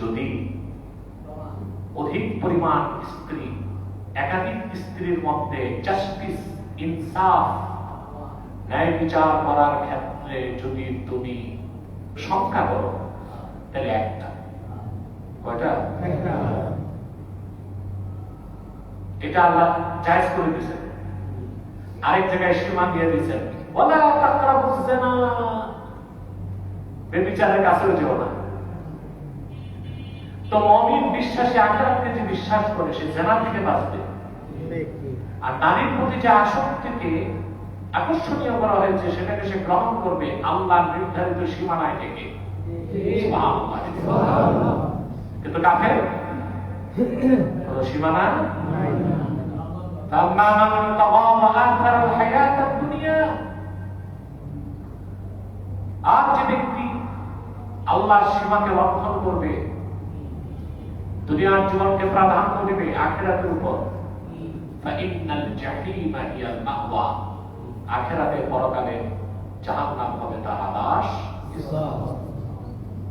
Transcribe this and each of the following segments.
যদি অধিক পরিমাণ স্ত্রী একাধিক স্ত্রীর মধ্যে জাস্টিস ইনসাফ ন্যায় বিচার করার ক্ষেত্রে যদি তুমি সংখ্যা করো তাহলে একটা। কয়টা? এটা আল্লাহ জায়েজ করে দিয়েছেন। আরেক জায়গায় সীমা দিয়ে দিয়েছেন। ওয়ালা তাকরাবুজ জিনা। বেবিচারের কাছেও যেও না। তো মমিন বিশ্বাসে আটকে যে বিশ্বাস করে, সে জেনা থেকে বাঁচবে। আর নারীর প্রতি যে আসক্তিকে আকর্ষণীয় করা হয়েছে, সেটাকে সে গ্রহণ করবে আল্লাহ নির্ধারিত সীমানায় থেকে কিন্তু কাফের? সীমানা? আর যে ব্যক্তি আল্লাহ সীমাকে লক্ষণ করবে দুনিয়ার জীবনকে প্রাধান্য দেবে আখেরাতের উপর। ফাইন্নাল জাহিমা হিয়াল মাহওয়া আখেরাতে পরকালে হবে তার আবাস।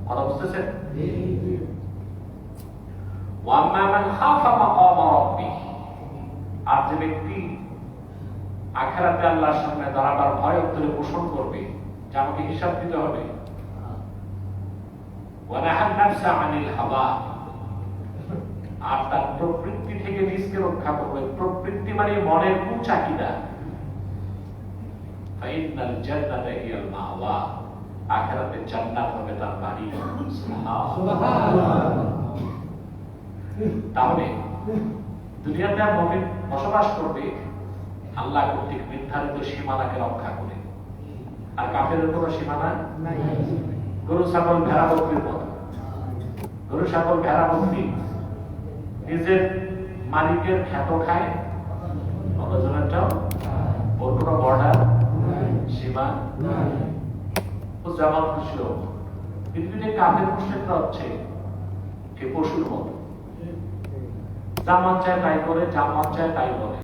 কথা বুঝতেছেন? মান খাফা আর যে ব্যক্তি আখেরাতে আল্লাহর সামনে দাঁড়াবার ভয় পোষণ করবে যে আমাকে হিসাব দিতে হবে। নাফসা আনিল আর তার প্রবৃত্তি থেকে নিজকে রক্ষা করবে। প্রবৃত্তি মানে মনের কুচাহিদা ফাইনাল জান্নাতা হিয়াল মাওয়া। আখিরাতে জান্নাত হবে তার বাড়ি। তাহলে দুনিয়াতে আর মুমিন বসবাস করবে আল্লাহ কর্তৃক নির্ধারিত সীমানাকে রক্ষা করে। আর কাফের কোনো সীমানা গরু ছাগল ভেড়া বকরির মতো গরু ছাগল ভেড়া বকরি। নিজের মালিকের খ্যাত খায়। ওর কোনো বর্ডার সীমা, ও জামাল খুশি হোক পৃথিবীতে কাদের মুশ্রিকরা হচ্ছে এ পশুর মতো। যা মন চায় তাই করে মন চায় তাই বলে